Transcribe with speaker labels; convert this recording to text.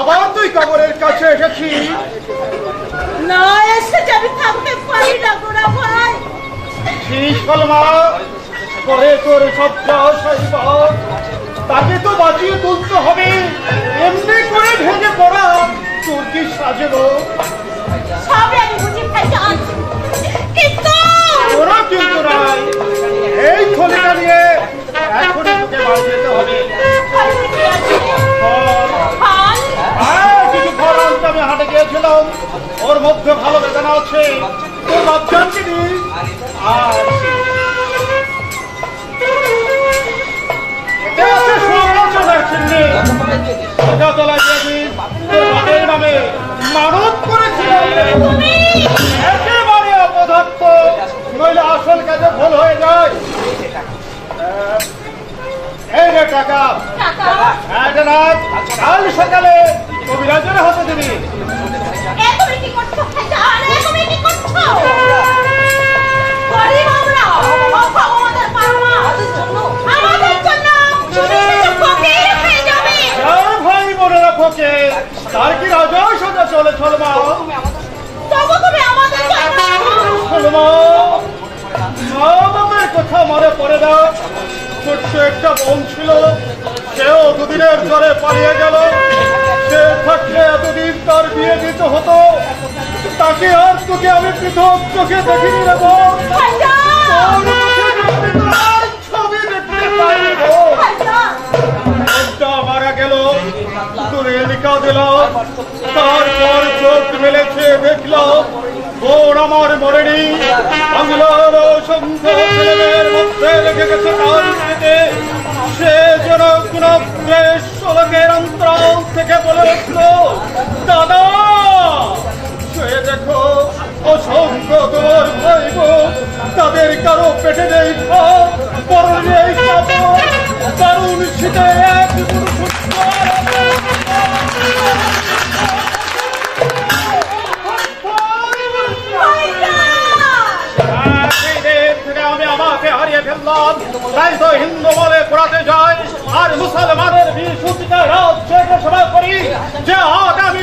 Speaker 1: আবার তুই কবরের কাছে এসেছি।
Speaker 2: না এসে যাবি থাকতে পারি না গোড়া ভাই।
Speaker 1: শীষ কলমা করে তোর সইব তাকে তো বাঁচিয়ে তুলতে হবে। এমনি করে ভেঙে পড়া তোর কি সাজেব?
Speaker 2: সবে আমি বুঝি কিন্তু
Speaker 1: ওরা কিন্তু নাই। এই থলিটা নিয়ে
Speaker 2: যাবে।
Speaker 1: আর ভাই মনে রাখো কে তার কি রাজা সাজা চলে চলমা মা বাবার কথা মনে পড়ে না। ছোট্ট একটা বোন ছিল। দুদিনের জ্বরে পালিয়ে গেল। সে থাকলে এতদিন তার বিয়ে দিতে হতো। তাকে আর তোকে আমি পৃথক চোখে দেখিনি ছবি দেখতে
Speaker 2: ভাইজান।
Speaker 1: একটা মারা গেল দূরে লিখা দিল। তারপর চোখ মেলেছে দেখলাম বোন আমার মরেনি। বাংলার অসংখ্য ছেলেমেয়ের মধ্যে গেছে তার সে যেন কোন বেশ সড়কের অন্তরাল থেকে বলে উঠল, দাদা, সে দেখো, অসংখ্য তোমার ভাই বোন তাদের কারও পেটে নেই ভাত পরনে নেই কাপড় দারুণ শীতে এক আমি আমাকে হারিয়ে ফেললাম। তাই তো হিন্দু বলে পড়াতে যাই আর মুসলমানের বিশুদ্ধিতে রাজ্যে বসবাস করি যে আগামী